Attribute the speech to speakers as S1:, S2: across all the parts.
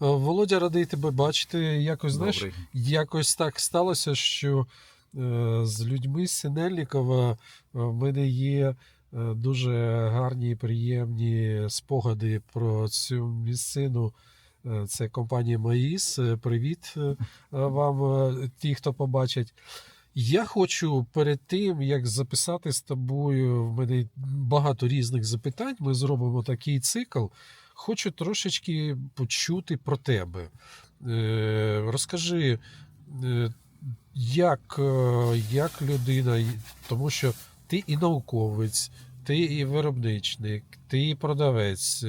S1: Володя, радий тебе бачити. Якось знаєш, якось так сталося, що е, з людьми з Синельникова е, в мене є е, дуже гарні і приємні спогади про цю місцину. Е, Це компанія Маїс. Е, Привіт е, вам, е, ті, хто побачать. Я хочу перед тим, як записати з тобою, в мене багато різних запитань. Ми зробимо такий цикл. Хочу трошечки почути про тебе. Е, Розкажи, е, як, е, як людина, тому що ти і науковець, ти і виробничник, ти і продавець.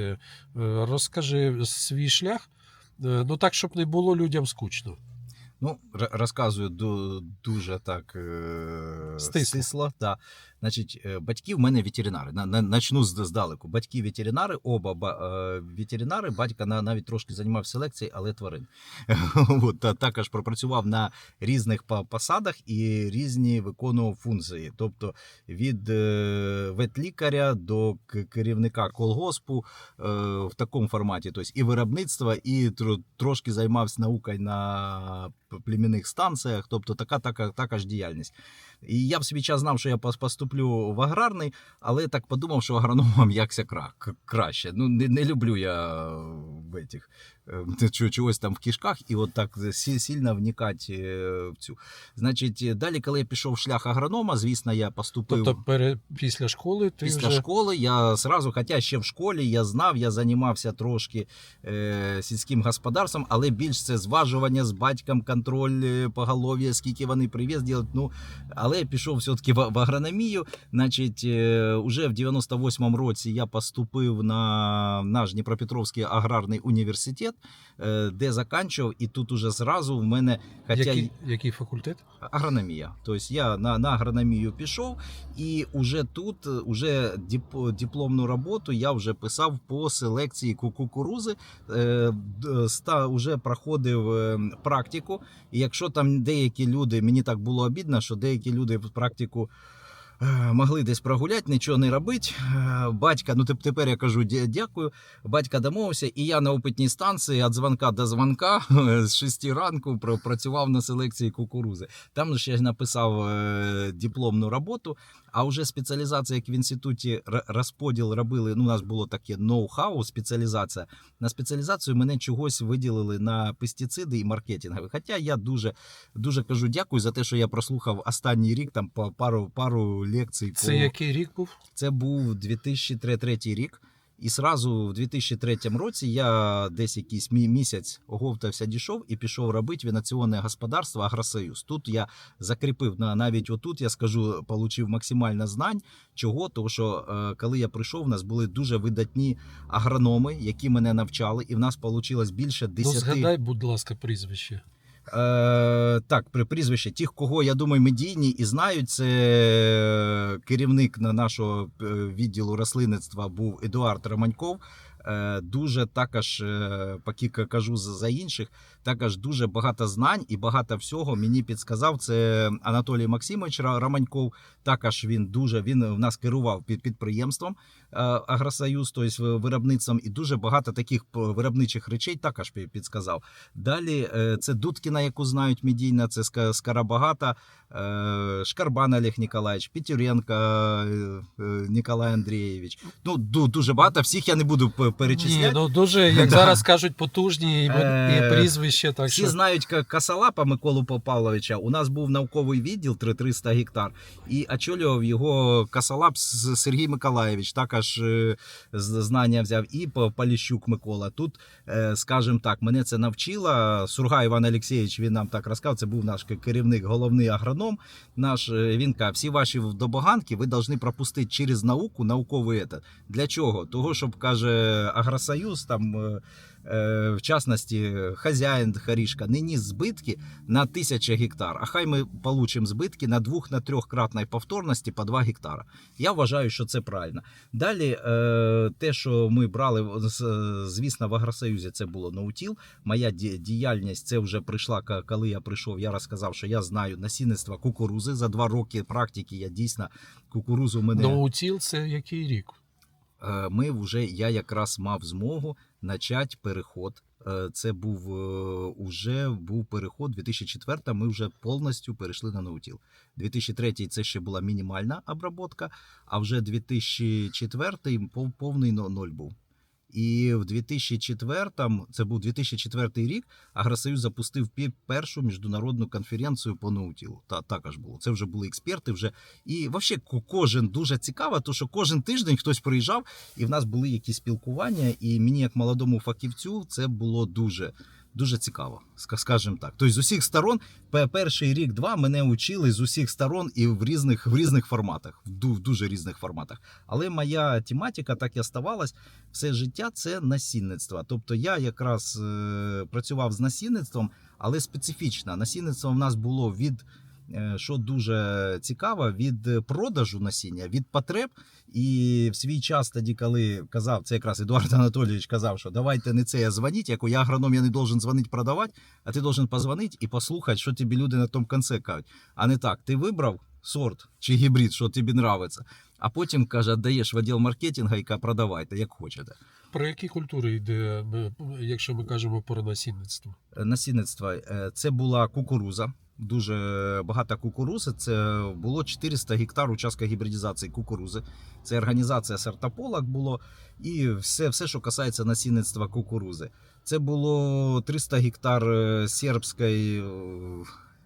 S1: Розкажи свій шлях, ну так, щоб не було людям скучно.
S2: Ну, розказую дуже так
S1: Стисло.
S2: стисло. Да. Значить, е, батьки в мене ветеринари. На, на, начну здалеку. Батьки ветеринари, оба ба, е, ветеринари. Батько на, навіть трошки займався селекцією, але тварин. От, та, також пропрацював на різних посадах і різні виконував функції. Тобто від е, ветлікаря до керівника колгоспу в такому форматі. Тобто і виробництво, і трошки займався наукою на племінних станціях, тобто така, така також діяльність. І я в свій час знав, що я поступлю в аграрний, але так подумав, що агрономом якся кра- краще. Ну, не, не люблю я в этих, е, чогось там в кишках і от так сильно вникати е, в цю. Значить, е, далі, коли я пішов в шлях агронома, звісно, я поступив.
S1: Тобто, пере, після школи ти
S2: Після
S1: вже
S2: школи я зразу, хоча ще в школі я знав, я займався трошки е, сільським господарством, але більш це зважування з батьком, контроль е, поголов'я, скільки вони привіз ділять. Ну, але я пішов все-таки в, в агрономію. Значить, е, уже в 98-му році я поступив на наш Дніпропетровський аграрний університет, е, де заканчував, і тут уже зразу в мене, хоча
S1: який, який факультет?
S2: агрономія. Тобто я на, на агрономію пішов, і вже тут, е, уже дип, дипломну роботу я вже писав по селекції кукурузи. Е, ста, вже проходив е, практику. І якщо там деякі люди, мені так було обідно, що деякі люди практику. Е, Могли десь прогуляти, нічого не робити. Е, Батька, ну теп- тепер я кажу дя- дякую. Батька домовився, і я на опитній станції від дзвонка до дзвонка з 6 ранку пр- працював на селекції кукурузи. Там ще я написав е, дипломну роботу, а вже спеціалізація, як в інституті розподіл робили. Ну, у нас було таке ноу-хау, спеціалізація. На спеціалізацію мене чогось виділили на пестициди і маркетингові. Хоча я дуже, дуже кажу дякую за те, що я прослухав останній рік там по пару, пару лекцій.
S1: Це
S2: по...
S1: який рік був?
S2: Це був 2003 рік. І сразу в 2003 році я десь якийсь мі- місяць оговтався, дійшов і пішов робити вінаціонне господарство Агросоюз. Тут я закріпив на навіть отут, я скажу, отримав максимально знань. Чого? Тому що е, коли я прийшов, у нас були дуже видатні агрономи, які мене навчали, і в нас вийшло більше
S1: Ну,
S2: 10...
S1: згадай, будь ласка, прізвище.
S2: Е, так, при прізвище тих, кого я думаю, медійні і знають, це керівник на нашого е, відділу рослинництва був Едуард Романьков. Е, Дуже також, е, поки кажу за інших, також дуже багато знань і багато всього мені підсказав. Це Анатолій Максимович Романьков. Також він дуже він в нас керував під підприємством е, Агросоюз, тобто виробництвом, і дуже багато таких виробничих речей також пі- підсказав. Далі е, це Дудкіна, яку знають медійна, це Ска- Скарабагата, е, Шкарбан Олег Ніколаєвич, Петюренко е, е, Ніколай Андрійович. Ну, дуже багато. Всіх я не буду п-
S1: Ні,
S2: перечисляти.
S1: ну дуже, як зараз кажуть, потужні і,
S2: Е.
S1: Так
S2: Всі
S1: що
S2: знають Касалапа Миколу Павловича. У нас був науковий відділ 300 гектар, і очолював його Касалап Сергій Миколаєвич. Також е, знання взяв і Поліщук Микола. Тут, е, скажімо так, мене це навчила. Сурга Іван Олексійович. Він нам так розказав. Це був наш керівник, головний агроном. Наш е, він каже, всі ваші добаганки ви повинні пропустити через науку, науковий етат. Для чого? Того, щоб каже Агросоюз там. Е, в частності хазяїн Харішка, не ніс збитки на тисячу гектар, а хай ми получимо збитки на двох на трьохкратної повторності по 2 гектара. Я вважаю, що це правильно. Далі, е, те, що ми брали, звісно, в Агросоюзі це було ноутіл. Моя діяльність це вже прийшла, коли я прийшов. Я розказав, що я знаю насінництво кукурузи. За два роки практики я дійсно кукурузу мене.
S1: Ноутіл це який рік?
S2: Е, ми вже я якраз мав змогу почати переход Е, Це був е, уже був переход 2004 Ми вже повністю перейшли на ноутіл. 2003 це ще була мінімальна обробка, а вже 2004 пов- повний но- ноль був. І в 2004, це був 2004 рік, Агросоюз запустив першу міжнародну конференцію по ноутілу. Та також було. Це вже були експерти. Вже і ко- кожен дуже цікаво, тому що кожен тиждень хтось приїжджав, і в нас були якісь спілкування. І мені, як молодому фахівцю, це було дуже. Дуже цікаво, ска- скажімо так. Тобто з усіх сторон, перший рік-два мене учили з усіх сторон і в різних, в різних форматах, в ду- дуже різних форматах. Але моя тематика так і оставалась все життя це насінництво. Тобто я якраз е, працював з насінництвом, але специфічно. Насінництво в нас було від. Е, Що дуже цікаво, від продажу насіння, від потреб. І в свій час, тоді, коли казав, це якраз Едуард Анатолійович казав, що давайте не це, а дзвоніть, як я агроном, я не должен дзвонити продавати, а ти должен позвонити і послухати, що тобі люди на тому кінці кажуть. А не так, ти вибрав сорт чи гібрид, що тобі нравиться, а потім каже, даєш в відділ маркетингу і продавайте, як хочете.
S1: Про які культури йде, якщо ми кажемо про насінництво?
S2: е, це була кукуруза. Дуже багато кукурузи. Це було 400 гектар участка гібридизації кукурузи. Це організація сертополок було і все, все, що касається насінництва кукурузи. Це було 300 гектар е, сербської. е,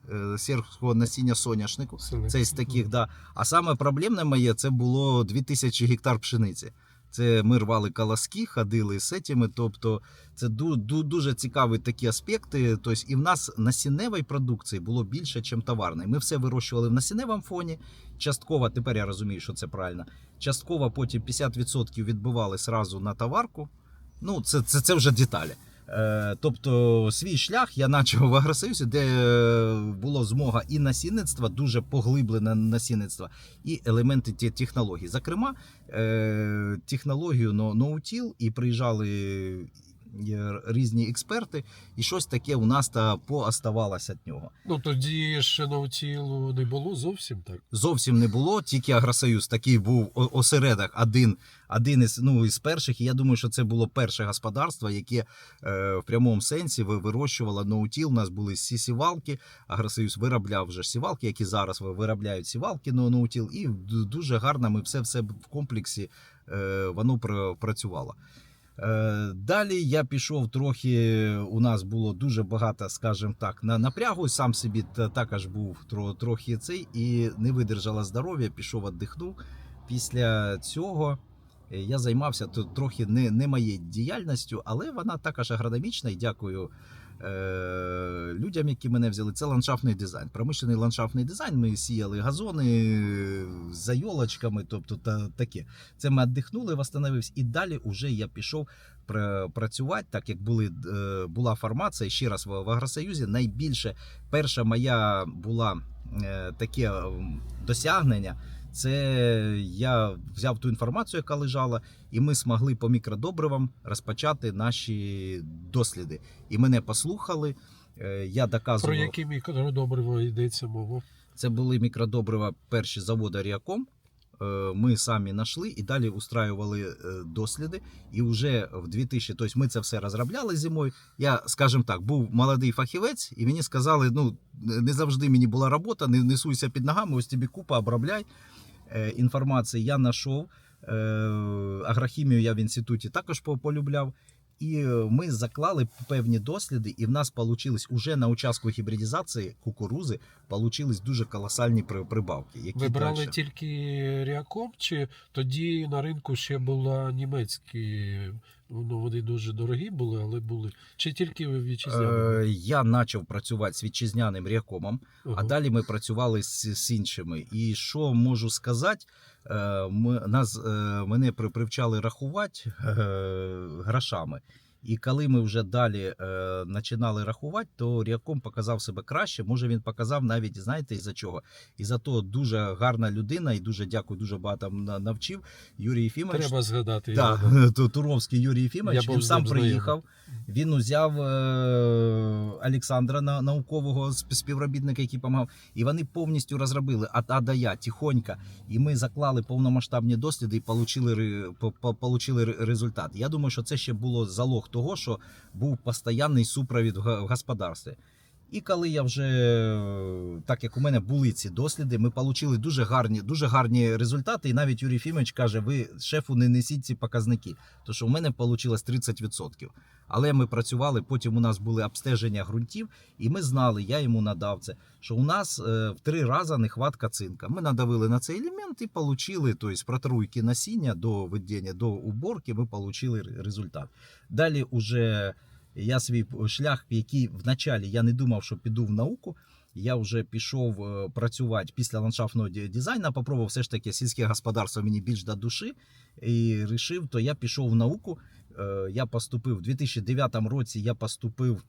S2: е, насіння соняшнику. Це із таких, да. А саме проблемне моє це було 2000 гектар пшениці. Це ми рвали колоски, ходили з цими. Тобто, це ду, ду, дуже цікаві такі аспекти. Тобто, і в нас насінневої продукції було більше, ніж товарної. Ми все вирощували в насінневому фоні. Частково, тепер я розумію, що це правильно. Частково потім 50% відбивали сразу на товарку. Ну, це, це, це вже деталі. Е, Тобто свій шлях я почав в Агросоюзі, де була змога і насінництва, дуже поглиблене насінництво, і елементи технологій. Зокрема, е, технологію но- ноутіл, і приїжджали е, різні експерти, і щось таке у нас та пооставалося від нього.
S1: Ну тоді ще наутілу не було зовсім так.
S2: Зовсім не було, тільки Агросоюз такий був осередок, один, один із, ну, із перших. І я думаю, що це було перше господарство, яке е, в прямому сенсі вирощувало ноутіл. У нас були всі сівалки. Агросоюз виробляв вже сівалки, які зараз виробляють сівалки на ноутіл. І дуже гарно ми все, все в комплексі е, воно пр- працювало. Е, Далі я пішов трохи. У нас було дуже багато, скажімо так, на напрягу. Сам собі також був трохи цей і не видержала здоров'я, пішов віддихнув. Після цього е, я займався трохи не, не моєю діяльністю, але вона також агрономічна. І дякую людям, які мене взяли. Це ландшафтний дизайн. Промишлений ландшафтний дизайн. Ми сіяли газони е, за йолочками, тобто та, таке. Це ми віддихнули, восстановився. І далі вже я пішов пр- працювати, так як були, е, була формація ще раз в, в Агросоюзі. Найбільше перша моя була е, таке досягнення. Це я взяв ту інформацію, яка лежала, і ми змогли по мікродобривам розпочати наші досліди. І мене послухали. е, Я доказував.
S1: Про які мікродобрива йдеться мова?
S2: Це були мікродобрива перші заводу Ріаком. Е, Ми самі знайшли і далі устраювали е, досліди. І вже в 2000, тобто ми це все розробляли зимою. Я, скажімо так, був молодий фахівець, і мені сказали: ну не завжди мені була робота, не несуйся під ногами, ось тобі купа, обробляй інформації. Я знайшов е, агрохімію. Я в інституті також полюбляв. І е, ми заклали певні досліди, і в нас получились уже на участку гібридизації кукурузи получились дуже колосальні прибавки. Які
S1: Ви брали
S2: дальше.
S1: тільки Ріаком, чи тоді на ринку ще була німецькі, ну вони дуже дорогі були, але були. Чи тільки ви вітчизняні?
S2: Е, я почав працювати з вітчизняним ріакомом, а далі ми працювали з, з іншими. І що можу сказати, е, ми, нас, е, мене при, привчали рахувати е, грошами. І коли ми вже далі е, починали рахувати, то Ріаком показав себе краще. Може він показав навіть, знаєте, із-за чого? І за то дуже гарна людина, і дуже дякую, дуже багато на- навчив. Юрій Ефімович.
S1: Треба згадати.
S2: Да,
S1: його.
S2: Ту- Туровський Юрій Ефімович,
S1: Я
S2: він сам приїхав. Він узяв е, Олександра на- наукового співробітника, який допомагав, і вони повністю розробили от А до Я, тихонько. І ми заклали повномасштабні досліди і получили, получили результат. Я думаю, що це ще було залог того, що був постійний супровід в господарстві. І коли я вже, так як у мене були ці досліди, ми отримали дуже гарні, дуже гарні результати. І навіть Юрій Фімович каже: ви шефу не несіть ці показники. Тому що у мене вийшло 30%. Але ми працювали, потім у нас були обстеження ґрунтів, і ми знали, я йому надав це, що у нас е, в три рази нехватка цинка. Ми надавили на цей елемент і отримали, тобто протруйки насіння до ведення, до уборки, ми отримали результат. Далі уже я свій шлях, який вначалі я не думав, що піду в науку. Я вже пішов е, працювати після ландшафтного дизайну, попробував все ж таки сільське господарство мені більш до душі і вирішив, то я пішов в науку. Е, Я поступив у 2009 році. Я поступив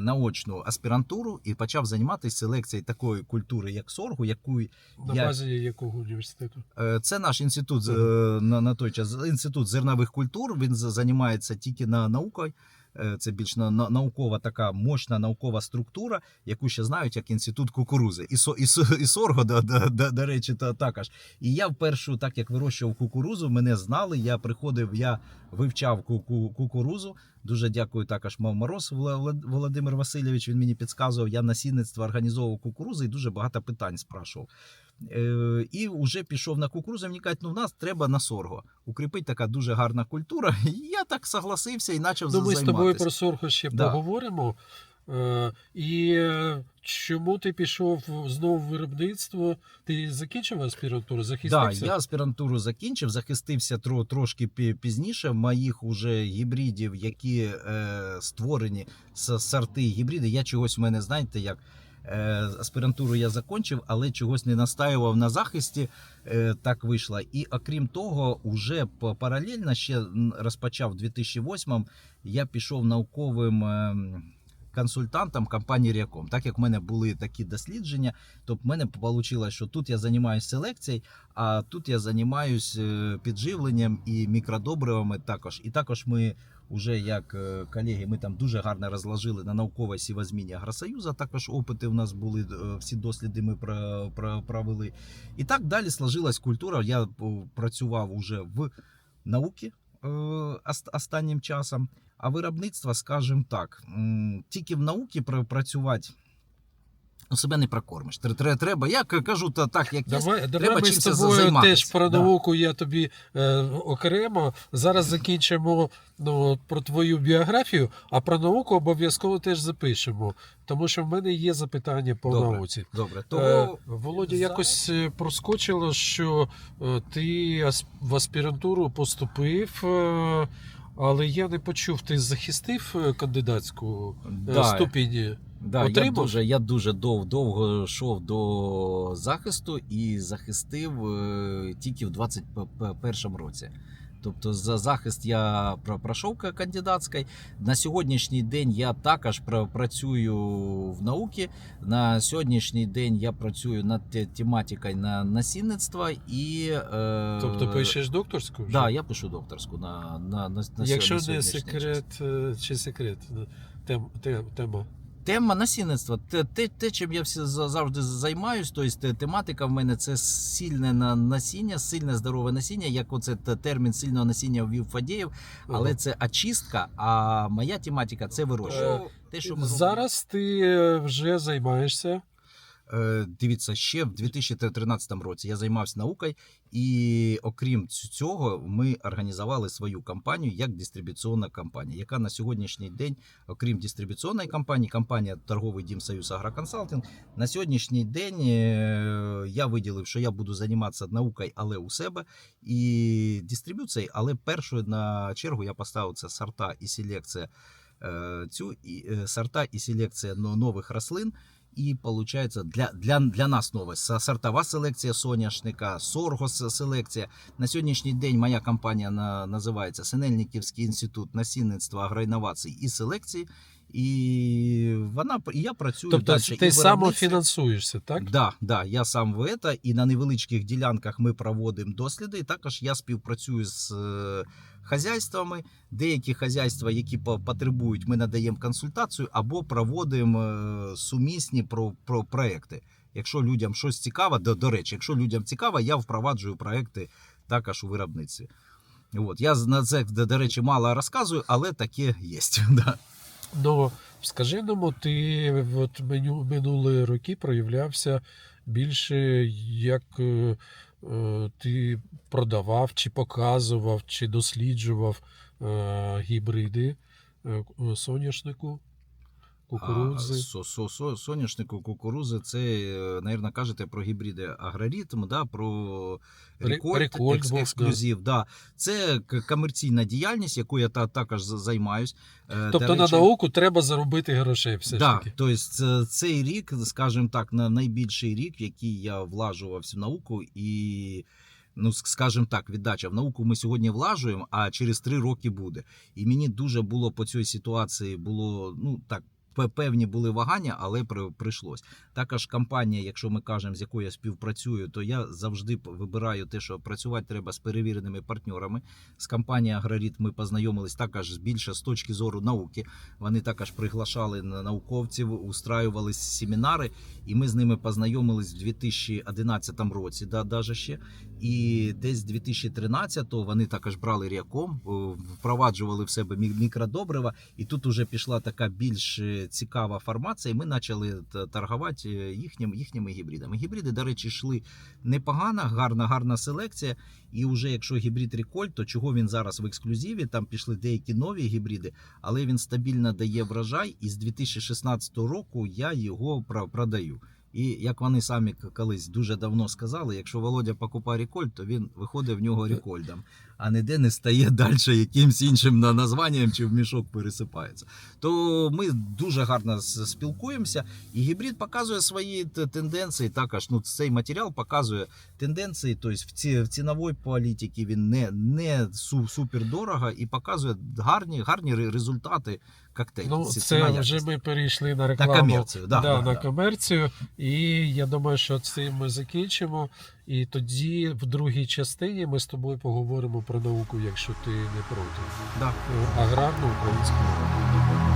S2: наочну аспірантуру і почав займатися селекцією такої культури, як соргу, яку
S1: На
S2: я
S1: базі якого університету?
S2: Е, Це наш інститут mm -hmm. на, на той час. Інститут зернових культур. Він займається тільки на наукою. Е, Це більш на, на- наукова така мощна наукова структура, яку ще знають як інститут кукурузи. І, со, і, і сорго, до, до, до, до речі, та, також. І я вперше, так як вирощував кукурузу, мене знали. Я приходив, я вивчав ку- ку- кукурузу. Дуже дякую також Мав Мороз Володимир Васильович. Він мені підказував. Я насінництво організовував кукурузу і дуже багато питань спрашував. Е, і вже пішов на кукурузу. Мені кажуть, ну в нас треба на сорго. Укріпить така дуже гарна культура. І я так согласився і почав
S1: Ну, ми з тобою про сорго ще
S2: Да.
S1: поговоримо. Е, І е, чому ти пішов знову в виробництво? Ти закінчив аспірантуру?
S2: Да, я аспірантуру закінчив, захистився тро, трошки пізніше. Моїх уже гібридів, які е, створені з сорти гібриди. Я чогось в мене, знаєте, як аспірантуру я закінчив, але чогось не настаював на захисті. Е, так вийшло. І окрім того, уже паралельно ще розпочав в 2008 я пішов науковим. Консультантом компанії Ріаком, так як в мене були такі дослідження, то в мене вийшло, що тут я займаюся селекцією, а тут я займаюся підживленням і мікродобривами також. І також ми вже як е, колеги, ми там дуже гарно розложили на наукове сівозміння Агросоюзу. Також опити в нас були, е, всі досліди ми про- про- провели. І так далі сложилась культура. Я працював уже в науці е, останнім часом. А виробництво, скажімо так, тільки в науці працювати. Себе не прокормиш. Тре- тре- Треба, я кажу та так, як є.
S1: Давай, давай
S2: треба
S1: ми з тобою
S2: займатися.
S1: теж про
S2: Да.
S1: науку я тобі е, окремо. Зараз закінчимо ну, про твою біографію, а про науку обов'язково теж запишемо. Тому що в мене є запитання по
S2: Добре.
S1: науці.
S2: Добре,
S1: Е, Володя,
S2: зараз-
S1: якось е, проскочило, що е, ти в аспірантуру поступив, е, але я не почув, ти захистив е, кандидатську е,
S2: Да.
S1: ступінь.
S2: Да, я дуже, я дуже дов, довго йшов до захисту і захистив е, тільки в 21 році. Тобто за захист я пройшов ка- кандидатський. На сьогоднішній день я також працюю в науці. На сьогоднішній день я працюю над тематикою на насінництва і. Е,
S1: Тобто пишеш докторську? вже?
S2: Да, я пишу докторську на, на, на, на
S1: Якщо не секрет, е, чи секрет, тем, тем, тема.
S2: Тема насінництва, те, те, те, чим я завжди займаюсь, тобто тематика в мене це сильне на- насіння, сильне здорове насіння, як оце термін сильного насіння ввів Фадєєв, але це очистка, а моя тематика це вирощування.
S1: Е,
S2: Те, що ми робимо.
S1: Зараз ти е, вже займаєшся.
S2: Е, Дивіться, ще в 2013 році я займався наукою, і окрім цього, ми організували свою компанію як дистрибуційна компанія, яка на сьогоднішній день, окрім дистрибуційної компанії, компанія Торговий Дім Союз Агроконсалтинг. На сьогоднішній день е, я виділив, що я буду займатися наукою, але у себе і дистрибуцією. Але першою на чергу я поставив це сорта і селекція е, цю і, сорта і селекція но- нових рослин. І получається для, для, для нас новость. Сортова селекція соняшника, соргос селекція. На сьогоднішній день моя компанія на, називається Синельниківський інститут насінництва, агроінновацій і селекції. І вона і я працюю
S1: Тобто
S2: далі.
S1: ти самофінансуєшся, так?
S2: Да, да, я сам в это, і на невеличких ділянках ми проводимо досліди. І також я співпрацюю з е, хазяйствами. Деякі хазяйства, які по- потребують, ми надаємо консультацію або проводимо е, сумісні про, про проекти. Якщо людям щось цікаво, до, до речі, якщо людям цікаво, я впроваджую проекти також у виробництві. От, я на це, до, до речі, мало розказую, але таке є. Да.
S1: Ну, скажи нам, ти от минулі роки проявлявся більше, як е, е, ти продавав, чи показував, чи досліджував е, гібриди соняшнику, кукурудзи.
S2: А, со, со, со, соняшнику, кукурузи, це, е, навірно, кажете про гібриди агроритм, да, про
S1: Ре-
S2: рекольт,
S1: Рекольт
S2: екс, ексклюзив. Да. Це комерційна діяльність, яку я та, також займаюсь. Е,
S1: Тобто
S2: до
S1: на науку треба заробити грошей все ж
S2: Да,
S1: таки.
S2: тобто цей рік, скажімо так, на найбільший рік, в який я влажувався в науку, і ну, скажімо так, віддача в науку ми сьогодні влажуємо, а через три роки буде. І мені дуже було по цій ситуації було ну так. Пе- Певні були вагання, але при, прийшлось. Також компанія, якщо ми кажемо, з якою я співпрацюю, то я завжди вибираю те, що працювати треба з перевіреними партнерами. З компанією Агроріт ми познайомились також більше з точки зору науки. Вони також приглашали на- науковців, устраювали семінари, і ми з ними познайомились в 2011 році, да, даже ще. І десь з 2013-го вони також брали ріаком, е, впроваджували в себе мікродобрива, і тут уже пішла така більш е, цікава формація, і ми почали торгувати е, їхнім, їхніми гібридами. Гібриди, до речі, йшли непогано, гарна, гарна селекція. І вже якщо гібрид Реколь, то чого він зараз в ексклюзиві? Там пішли деякі нові гібриди, але він стабільно дає врожай, і з 2016 року я його продаю. І як вони самі колись дуже давно сказали, якщо Володя покупає рекольд, то він виходить в нього рекольдом, а ніде не стає далі якимсь іншим названням чи в мішок пересипається. То ми дуже гарно спілкуємося, і гібрид показує свої тенденції. Також ну, цей матеріал показує тенденції. Тобто в, ці, в ціновій політиці він не, не супер дорого і показує гарні, гарні результати коктейлю.
S1: Ну,
S2: Ці-
S1: це вже ми перейшли на
S2: на
S1: рекламу.
S2: комерцію. Да,
S1: да,
S2: да,
S1: на
S2: да.
S1: комерцію. І я думаю, що цим ми закінчимо. І тоді в другій частині ми з тобою поговоримо про науку, якщо ти не проти.
S2: Да.
S1: Е, Аграрну українську. мову.